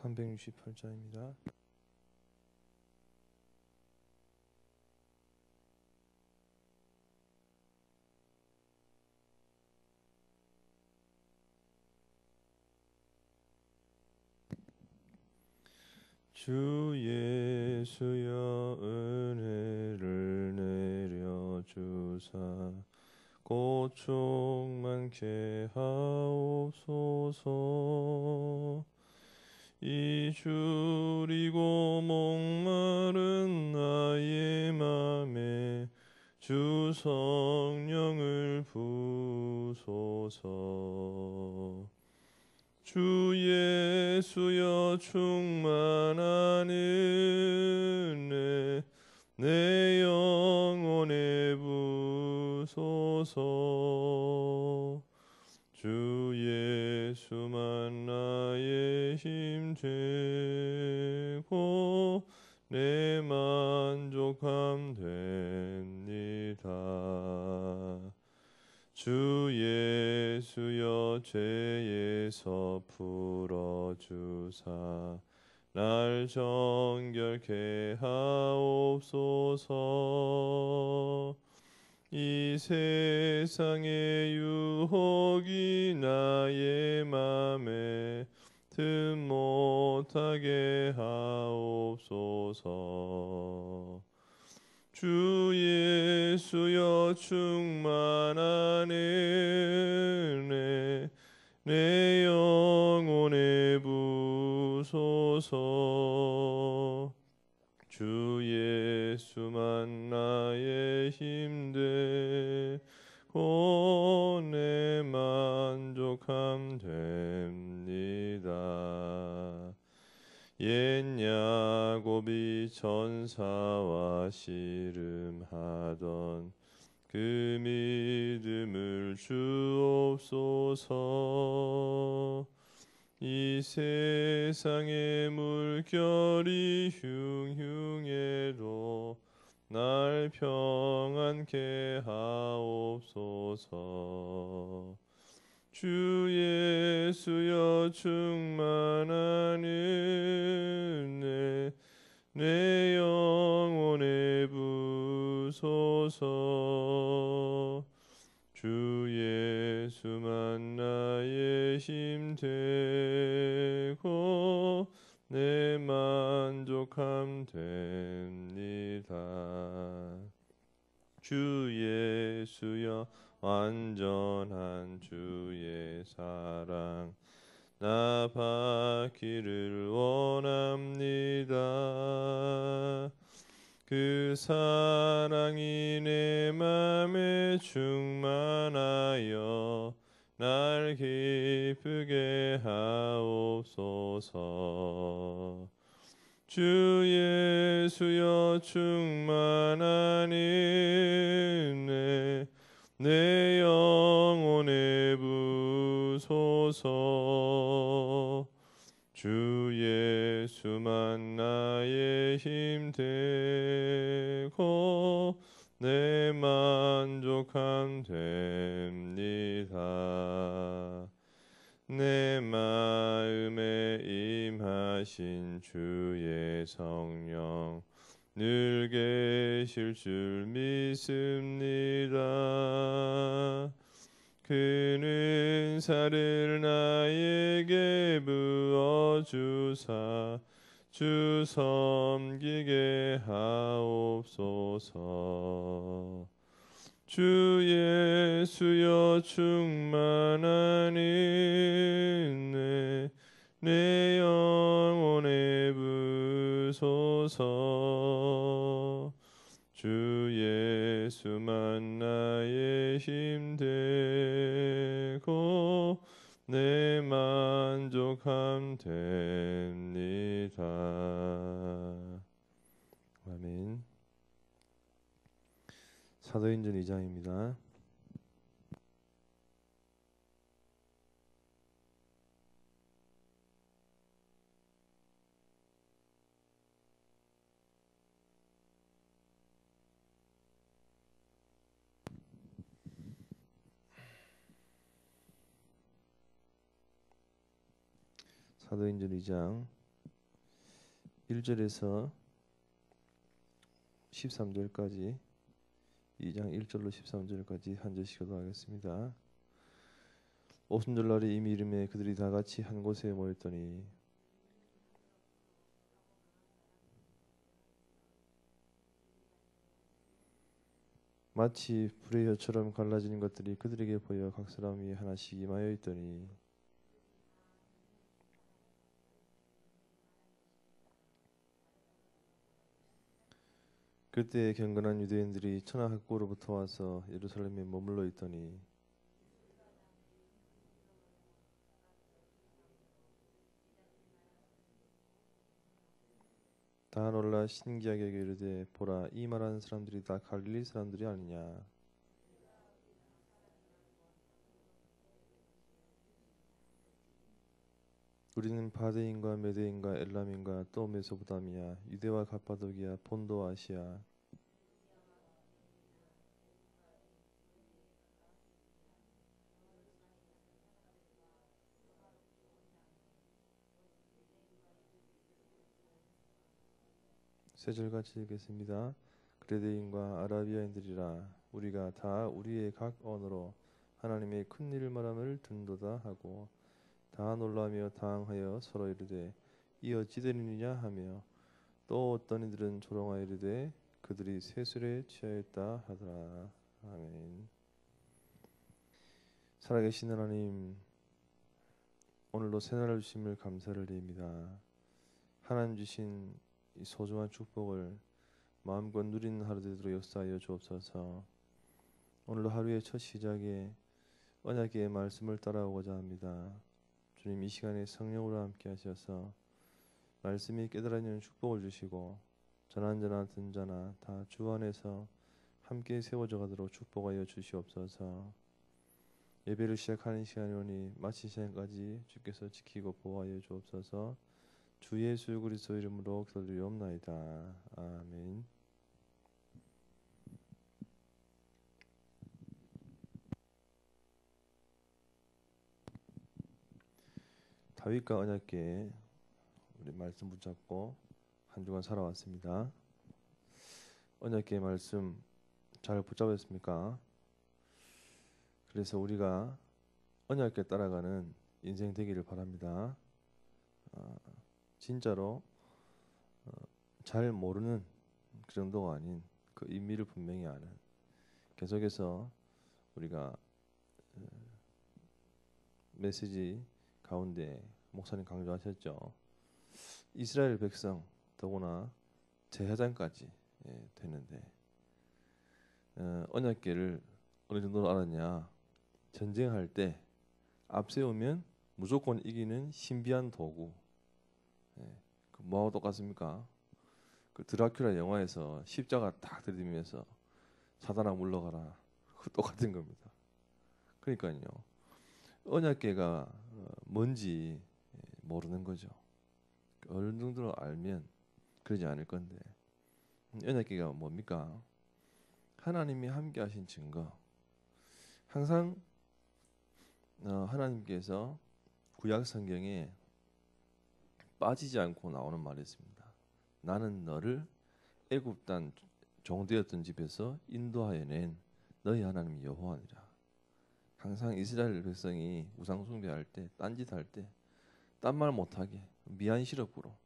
368자입니다. 주 예수여 은혜를 내려주사 고총 많게 하옵소서 이주리고 목마른 나의 맘에 주 성령을 부소서. 주 예수여 충만한 은혜 내 영혼에 부소서 주 예수만 나의 힘 되고 내 만족함 됩니다. 주 예수여 죄에서 풀어주사 날 정결케 하옵소서 이 세상의 유혹이 나의 맘에 틈 못하게 하옵소서. 주 예수여 충만한 은혜 내 영혼에 부소서 주 예수만 나의 힘 되고 내 만족함 됩니다. 옛 야곱이 전사와 씨름하던 그 믿음을 주옵소서 이 세상의 물결이 흉흉해도 날 평안케 하옵소서. 주 예수여 충만한 은혜 내 영혼에 부소서 주 예수만 나의 힘 되고 내 만족함 됩니다 주 예수여 완전한 주의 사랑 나 받기를 원합니다. 그 사랑이 내 맘에 충만하여 날 기쁘게 하옵소서. 주 예수여 충만한 은혜 내 영혼에 부소서 주 예수만 나의 힘되 성령 늘 계실 줄 믿습니다. 그는 사를 나에게 부어 주사 주 섬기게 하옵소서. 주 예수여 충만한 은혜 내 영혼에 부소서. 주 예수만 나의 힘 되고 내 만족함 됩니다. 아멘. 사도행전 2장입니다 사도행전 2장 1절에서 13절까지 2장 1절로 13절까지 한 절씩 교도하겠습니다. 오순절날에 이미 이름에 그들이 다 같이 한 곳에 모였더니 마치 불의 혀처럼 갈라지는 것들이 그들에게 보여 각 사람 위에 하나씩 임하여 있더니 그때 경건한 유대인들이 천하학고로부터 와서 예루살렘에 머물러 있더니 다 놀라 신기하게 이르되 보라 이 말하는 사람들이 다 갈릴리 사람들이 아니냐 우리는 바데인과 메데인과 엘람인과 또 메소보다미아 유대와 가파도기아 본도 아시아 세 절 같이 읽겠습니다. 그레데인과 아라비아인들이라 우리가 다 우리의 각 언어로 하나님의 큰 일을 말함을 듣는도다 하고 다 놀라며 당하여 서로 이르되 이 어찌 되느냐 하며 또 어떤 이들은 조롱하여 이르되 그들이 세술에 취하였다 하더라 아멘 살아계신 하나님 오늘도 새날을 주심을 감사를 드립니다 하나님 주신 이 소중한 축복을 마음껏 누리는 하루 되도록 역사하여 주옵소서. 오늘도 하루의 첫 시작에 언약의 말씀을 따라오고자 합니다. 주님 이 시간에 성령으로 함께 하셔서 말씀이 깨달아지는 축복을 주시고 전한전한 든자나 다 주 안에서 함께 세워져 가도록 축복하여 주시옵소서. 예배를 시작하는 시간이 오니 마치 시간까지 주께서 지키고 보호하여 주옵소서. 주 예수 그리스도 이름으로 기도드리옵나이다. 아멘. 다윗과 언약계 우리 말씀 붙잡고 한 주간 살아왔습니다. 언약계 말씀 잘 붙잡았습니까? 그래서 우리가 언약계 따라가는 인생 되기를 바랍니다. 아, 진짜로 어, 잘 모르는 그 정도가 아닌 그 의미를 분명히 아는 계속해서 우리가 어, 메시지 가운데 목사님 강조하셨죠. 이스라엘 백성 더구나 제사장까지 예, 되는데 어, 언약계를 어느 정도로 알았냐? 전쟁할 때 앞세우면 무조건 이기는 신비한 도구. 예, 그 뭐하고 똑같습니까? 그 드라큘라 영화에서 십자가 딱 들이대면서 사단아 물러가라. 그 똑같은 겁니다. 그러니까요. 언약계가 어, 뭔지 예, 모르는 거죠. 어느 정도로 알면 그러지 않을 건데 언약계가 뭡니까? 하나님이 함께 하신 증거. 항상 어, 하나님께서 구약 성경에 빠지지 않고 나오는 말이 있습니다. 나는 너를 애굽 땅 종되었던 집에서 인도하여 낸 너희 하나님 여호와니라. 항상 이스라엘 백성이 우상 숭배할 때, 딴짓 할 때, 딴 말 못하게 미안 시럽고로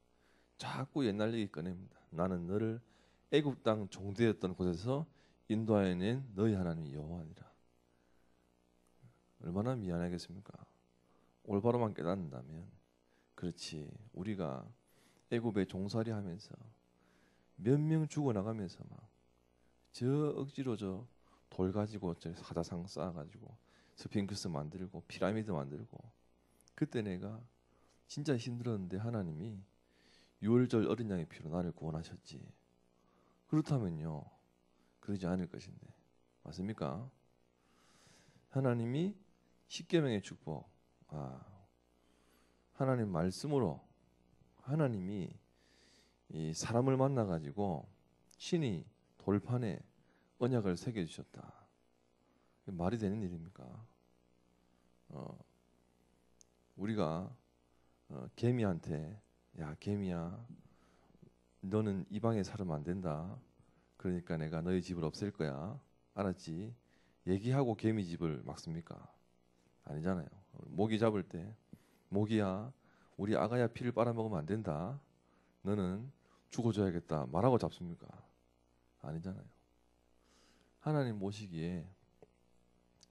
자꾸 옛날 얘기 꺼냅니다. 나는 너를 애굽 땅 종되었던 곳에서 인도하여 낸 너희 하나님 여호와니라. 얼마나 미안하겠습니까? 올바로만 깨닫는다면 그렇지 우리가 애굽에 종살이 하면서 몇 명 죽어 나가면서 막 저 억지로 저 돌 가지고 저 사자상 쌓아 가지고 스핑크스 만들고 피라미드 만들고 그때 내가 진짜 힘들었는데 하나님이 유월절 어린 양의 피로 나를 구원하셨지 그렇다면요 그러지 않을 것인데 맞습니까? 하나님이 십계명의 축복 아 하나님 말씀으로 하나님이 이 사람을 만나 가지고 신이 돌판에 언약을 새겨 주셨다. 말이 되는 일입니까? 어, 우리가 어, 개미한테 야 개미야 너는 이 방에 살면 안 된다. 그러니까 내가 너희 집을 없앨 거야. 알았지? 얘기하고 개미 집을 막습니까? 아니잖아요. 모기 잡을 때 모기야 우리 아가야 피를 빨아먹으면 안 된다. 너는 죽어줘야겠다. 말하고 잡습니까? 아니잖아요. 하나님 모시기에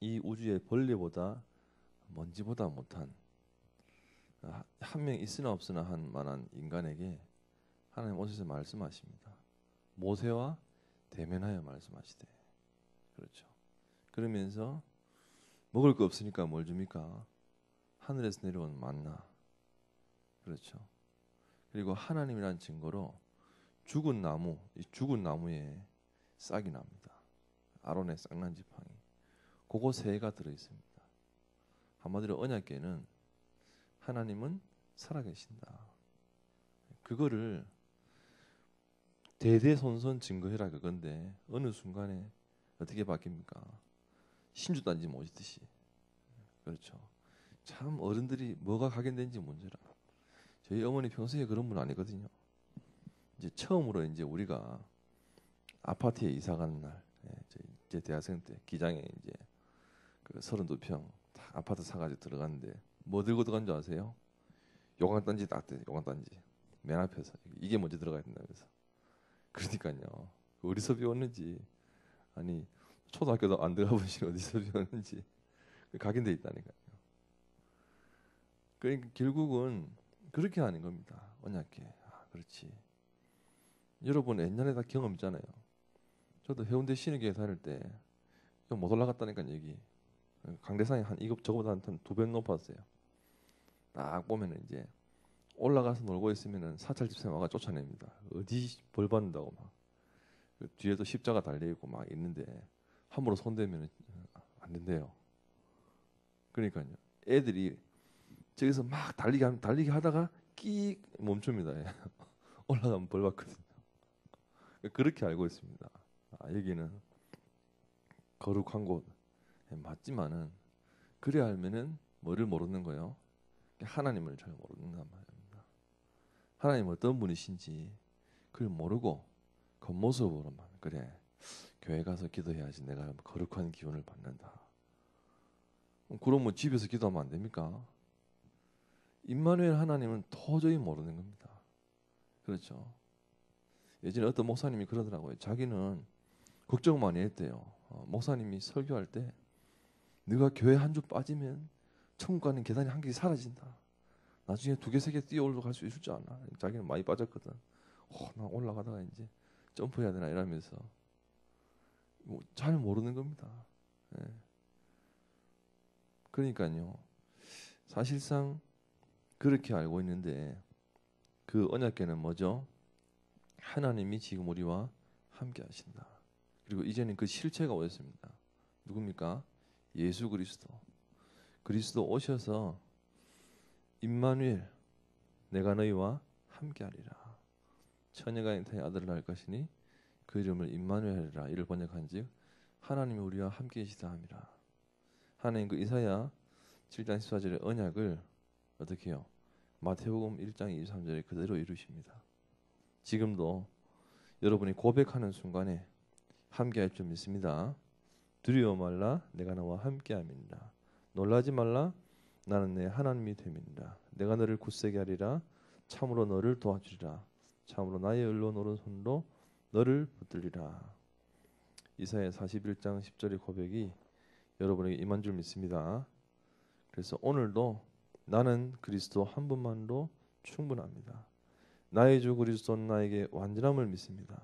이 우주의 벌레보다 먼지보다 못한 한 명 있으나 없으나 한 만한 인간에게 하나님 오셔서 말씀하십니다. 모세와 대면하여 말씀하시되 그렇죠. 그러면서 먹을 거 없으니까 뭘 줍니까? 하늘에서 내려온 만나. 그렇죠. 그리고 하나님이란 증거로 죽은 나무, 이 죽은 나무에 싹이 납니다. 아론의 싹난 지팡이. 개가 들어 있습니다. 한마디로 언약계는 하나님은 살아계신다. 그거를 대대손손 증거해라 그건데 어느 순간에 어떻게 바뀝니까? 신주 딴지 모시듯이 그렇죠. 참 어른들이 뭐가 각인된지 문제라. 저희 어머니 평소에 그런 분 아니거든요. 이제 처음으로 이제 우리가 아파트에 이사 가는 날, 예, 이제 대학생 때 기장에 이제 그 32평 아파트 사가지고 들어갔는데 뭐 들고 들어간 줄 아세요? 요강 단지 딱 돼, 요강 단지 맨 앞에서 이게 먼저 들어가야 된다면서. 그러니까요. 어디서 배웠는지 아니 초등학교도 안 들어가 보신 어디서 배웠는지 각인돼 있다니까요. 그러니까 결국은 그렇게 하는 겁니다. 언약계. 아, 그렇지. 여러분 옛날에 다 경험 있잖아요. 저도 해운대 신의교회 다닐 때 못 올라갔다니까 여기 강대상이 한 이거 저거보다 한두배 높았어요. 딱 보면은 이제 올라가서 놀고 있으면은 사찰 집사님 와가 쫓아냅니다. 어디 벌 받는다고 막. 그 뒤에도 십자가 달려 있고 막 있는데 함부로 손대면 안 된대요. 그러니까요. 애들이 저기서 막 달리기 달리기 하다가 끼 멈춥니다. 올라가면 벌 받거든요. 그렇게 알고 있습니다. 아, 여기는 거룩한 곳 맞지만은 그래 알면은 뭐를 모르는 거요? 하나님을 잘 모르는단 말입니다. 하나님 어떤 분이신지 그걸 모르고 겉모습으로만 그래 교회 가서 기도해야지 내가 거룩한 기운을 받는다. 그러면 뭐 집에서 기도하면 안 됩니까? 임마누엘 하나님은 도저히 모르는 겁니다. 그렇죠. 예전에 어떤 목사님이 그러더라고요. 자기는 걱정 많이 했대요. 어, 목사님이 설교할 때 네가 교회 한 주 빠지면 천국 가는 계단이 한개 사라진다. 나중에 두 개, 세 개 뛰어 올라갈 수 있을 줄 아나. 자기는 많이 빠졌거든. 어, 나 올라가다가 이제 점프해야 되나 이러면서 뭐 잘 모르는 겁니다. 예. 그러니까요. 사실상 그렇게 알고 있는데 그 언약계는 뭐죠? 하나님이 지금 우리와 함께 하신다. 그리고 이제는 그 실체가 오셨습니다. 누굽니까? 예수 그리스도. 그리스도 오셔서 임마누엘 내가 너희와 함께하리라. 처녀가 인타의 아들을 낳을 것이니 그 이름을 임마누엘이라 이를 번역한즉 하나님이 우리와 함께 계시다 함이라. 하나님 그 이사야 7장 14절의 언약을 어떻게 해요? 마태복음 1장 23절에 그대로 이루십니다. 지금도 여러분이 고백하는 순간에 함께할 줄 믿습니다. 두려워 말라 내가 너와 함께 함이니라. 놀라지 말라 나는 내 하나님이 됨이니라. 내가 너를 굳세게 하리라. 참으로 너를 도와주리라. 참으로 나의 의로운 오른손으로 너를 붙들리라. 이사야 41장 10절의 고백이 여러분에게 임한 줄 믿습니다. 그래서 오늘도 나는 그리스도 한 분만으로 충분합니다. 나의 주 그리스도는 나에게 완전함을 믿습니다.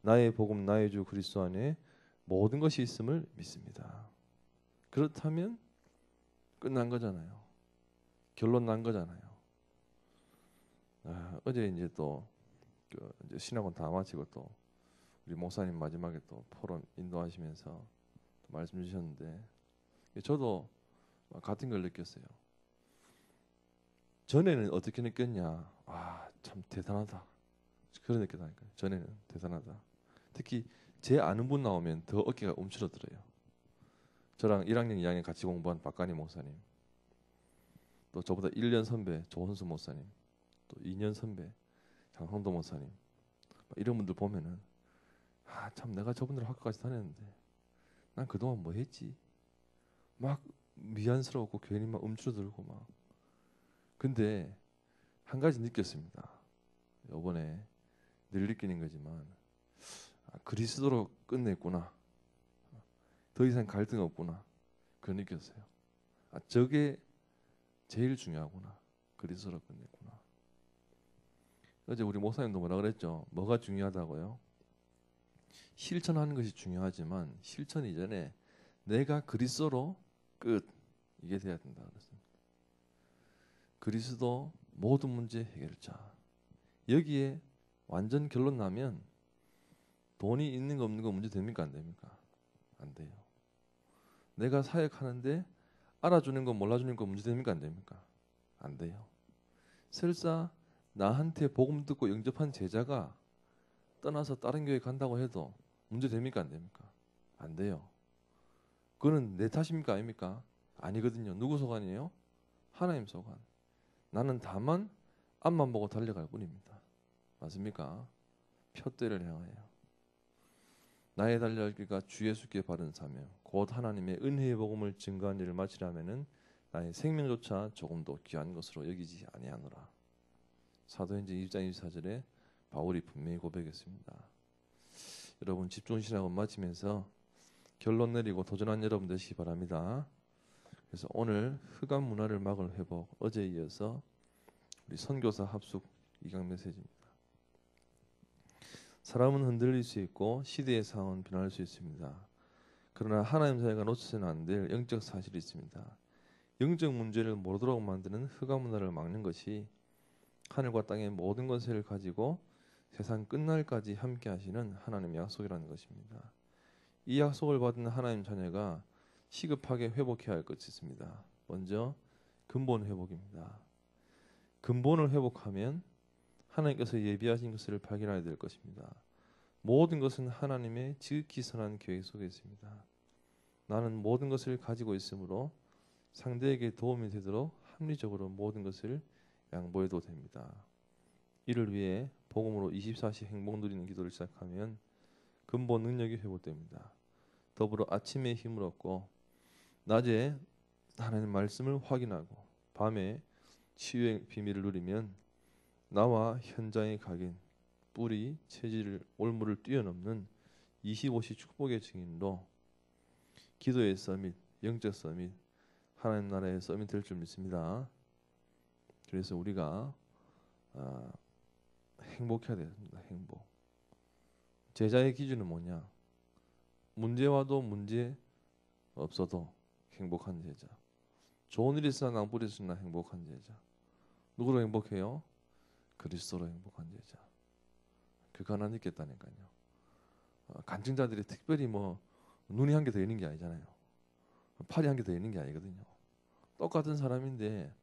나의 복음 나의 주 그리스도 안에 모든 것이 있음을 믿습니다. 그렇다면 끝난 거잖아요. 결론 난 거잖아요. 아, 어제 이제 또 그 이제 신학원 다 마치고 또 우리 목사님 마지막에 또 포럼 인도하시면서 또 말씀 주셨는데 저도 같은 걸 느꼈어요. 전에는 어떻게 느꼈냐? 아, 참 대단하다. 그런 느꼈다니까요. 전에는 대단하다. 특히 제 아는 분 나오면 더 어깨가 움츠러들어요. 저랑 1학년, 2학년 같이 공부한 박간희 목사님, 또 저보다 1년 선배 조원수 목사님, 또 2년 선배 장성도 목사님, 이런 분들 보면은 아 참 내가 저분들 학교까지 다녔는데 난 그동안 뭐 했지? 막 미안스러웠고 괜히 막 움츠러들고 막 근데 한 가지 느꼈습니다. 요번에 늘 느끼는 거지만 아, 그리스도로 끝냈구나. 더 이상 갈등 없구나. 그 느꼈어요. 아, 저게 제일 중요하구나. 그리스도로 끝냈구나. 어제 우리 목사님도 뭐라 그랬죠? 뭐가 중요하다고요? 실천하는 것이 중요하지만 실천 이전에 내가 그리스도로 끝 이게 돼야 된다 그랬습니다. 그리스도 모든 문제 해결자. 여기에 완전 결론 나면 돈이 있는 거 없는 거 문제 됩니까 안 됩니까? 안 돼요. 내가 사역하는데 알아주는 거 몰라주는 거 문제 됩니까 안 됩니까? 안 돼요. 설사 나한테 복음 듣고 영접한 제자가 떠나서 다른 교회 간다고 해도 문제 됩니까 안 됩니까? 안 돼요. 그거는 내 탓입니까 아닙니까? 아니거든요. 누구 소관이에요? 하나님 소관. 나는 다만 앞만 보고 달려갈 뿐입니다. 맞습니까? 표대를 향하여. 나의 길과 주 예수께 바른 사명, 곧 하나님의 은혜의 복음을 증거한 일을 마치려면은 나의 생명조차 조금도 귀한 것으로 여기지 아니하노라. 사도행전 2장 24절에 바울이 분명히 고백했습니다. 여러분 집중 신학원 마치면서 결론 내리고 도전한 여러분 되시기 바랍니다. 그래서 오늘 흑암 문화를 막을 회복 어제에 이어서 우리 선교사 합숙 이강 메시지입니다. 사람은 흔들릴 수 있고 시대의 상황은 변할 수 있습니다. 그러나 하나님 사회가 놓쳐서는 안 될 영적 사실이 있습니다. 영적 문제를 모르도록 만드는 흑암 문화를 막는 것이 하늘과 땅의 모든 것을 가지고 세상 끝날까지 함께 하시는 하나님의 약속이라는 것입니다. 이 약속을 받은 하나님 자녀가 시급하게 회복해야 할 것이 있습니다. 먼저 근본 회복입니다. 근본을 회복하면 하나님께서 예비하신 것을 발견하게 될 것입니다. 모든 것은 하나님의 지극히 선한 계획 속에 있습니다. 나는 모든 것을 가지고 있으므로 상대에게 도움이 되도록 합리적으로 모든 것을 양보해도 됩니다. 이를 위해 복음으로 24시 행복 누리는 기도를 시작하면 근본 능력이 회복됩니다. 더불어 아침에 힘을 얻고 낮에 하나님 말씀을 확인하고 밤에 치유의 비밀을 누리면 나와 현장의 각인 뿌리 체질 올무를 뛰어넘는 25시 축복의 증인로 기도의 서밋 영적 서밋 하나님 나라의 서밋 될 줄 믿습니다. 그래서 우리가 아, 행복해야 됩니다. 행복. 제자의 기준은 뭐냐? 문제 와도 문제 없어도 행복한 제자. 좋은 일이 있으나 낭불이 있으나 행복한 제자. 누구로 행복해요? 그리스도로 행복한 제자. 그거 하나 있겠다니까요. 어, 간증자들이 특별히 뭐 눈이 한 개 더 있는 게 아니잖아요. 팔이 한 개 더 있는 게 아니거든요. 똑같은 사람인데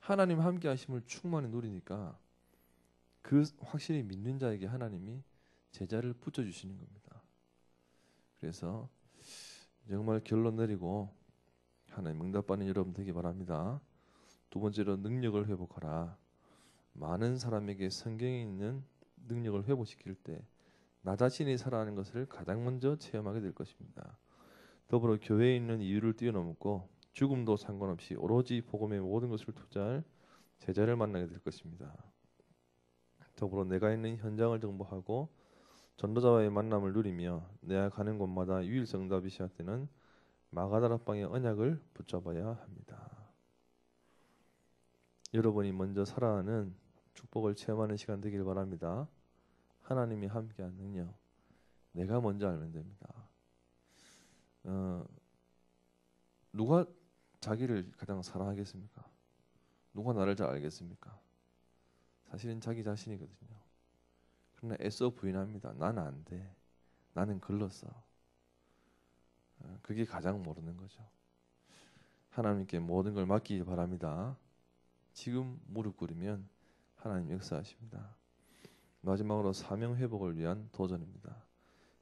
하나님 함께 하심을 충만히 누리니까 그 확실히 믿는 자에게 하나님이 제자를 붙여 주시는 겁니다. 그래서 정말 결론 내리고 하나님 응답받는 여러분 되기 바랍니다. 두 번째로 능력을 회복하라. 많은 사람에게 성경에 있는 능력을 회복시킬 때 나 자신이 살아가는 것을 가장 먼저 체험하게 될 것입니다. 더불어 교회에 있는 이유를 뛰어넘고 죽음도 상관없이 오로지 복음의 모든 것을 투자할 제자를 만나게 될 것입니다. 더불어 내가 있는 현장을 정보하고 전도자와의 만남을 누리며 내가 가는 곳마다 유일성답이 시작되는 마가다락방의 언약을 붙잡아야 합니다. 여러분이 먼저 살아가는 축복을 체험하는 시간 되길 바랍니다. 하나님이 함께하는 능력 내가 먼저 알면 됩니다. 어, 누가 자기를 가장 사랑하겠습니까? 누가 나를 잘 알겠습니까? 사실은 자기 자신이거든요. 그러나 애써 부인합니다. 나는 안 돼. 나는 글렀어. 어, 그게 가장 모르는 거죠. 하나님께 모든 걸 맡기기 바랍니다. 지금 무릎 꿇으면 하나님 역사하십니다. 마지막으로 사명 회복을 위한 도전입니다.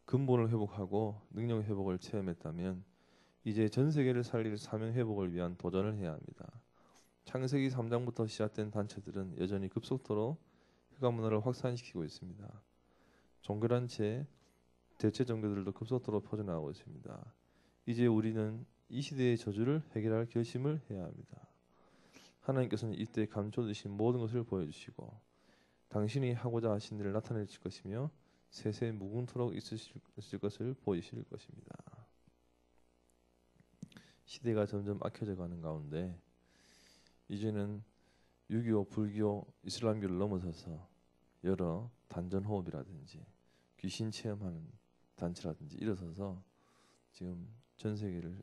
근본을 회복하고 능력 회복을 체험했다면 이제 전 세계를 살릴 사명 회복을 위한 도전을 해야 합니다. 창세기 3장부터 시작된 단체들은 여전히 급속도로 흑암 문화를 확산시키고 있습니다. 종교란 채 대체 종교들도 급속도로 퍼져나가고 있습니다. 이제 우리는 이 시대의 저주를 해결할 결심을 해야 합니다. 하나님께서는 이때 감춰두신 모든 것을 보여주시고 당신이 하고자 하신 일을 나타내실 것이며 세세 무궁토록 있으실 것을 보이실 것입니다. 시대가 점점 악해져 가는 가운데 이제는 6.25 불교 이슬람교를 넘어서서 여러 단전 호흡이라든지 귀신 체험하는 단체라든지 일어서서 지금 전 세계를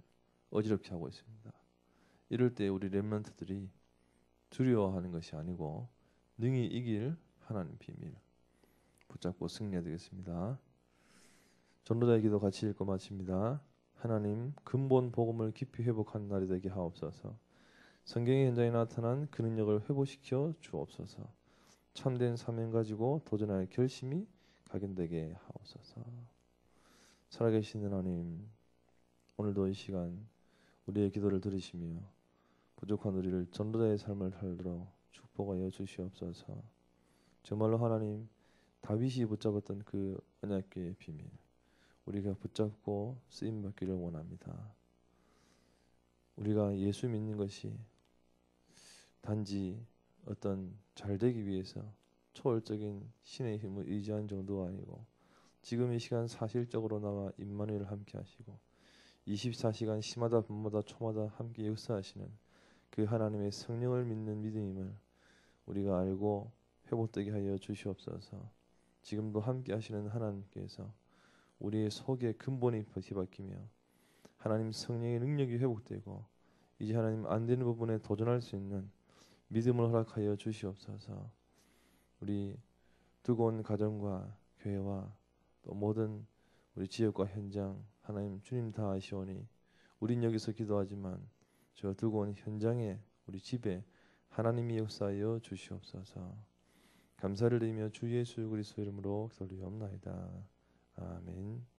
어지럽게 하고 있습니다. 이럴 때 우리 렘런트들이 두려워하는 것이 아니고 능히 이길 하나님 비밀 붙잡고 승리해야 되겠습니다. 전도자의 기도 같이 읽고 마칩니다. 하나님 근본 복음을 깊이 회복한 날이 되게 하옵소서. 성경의 현장에 나타난 그 능력을 회복시켜 주옵소서. 참된 사명 가지고 도전할 결심이 각인되게 하옵소서. 살아계신 하나님, 오늘도 이 시간 우리의 기도를 들으시며 부족한 우리를 전도자의 삶을 살도록 축복하여 주시옵소서. 정말로 하나님 다윗이 붙잡았던 그 언약궤의 비밀 우리가 붙잡고 쓰임 받기를 원합니다. 우리가 예수 믿는 것이 단지 어떤 잘 되기 위해서 초월적인 신의 힘을 의지한 정도가 아니고 지금 이 시간 사실적으로 나와 임마누엘을 함께 하시고 24시간 시마다 밤마다 초마다 함께 역사하시는 그 하나님의 성령을 믿는 믿음임을 우리가 알고 회복되게 하여 주시옵소서. 지금도 함께 하시는 하나님께서 우리의 속에 근본이 뒤바뀌며 하나님 성령의 능력이 회복되고 이제 하나님 안 되는 부분에 도전할 수 있는 믿음을 허락하여 주시옵소서. 우리 두고 온 가정과 교회와 또 모든 우리 지역과 현장 하나님 주님 다 아시오니 우린 여기서 기도하지만 저 두고 온 현장에 우리 집에 하나님이 역사하여 주시옵소서. 감사를 드리며 주 예수 그리스도 이름으로 기도리옵나이다. 아멘.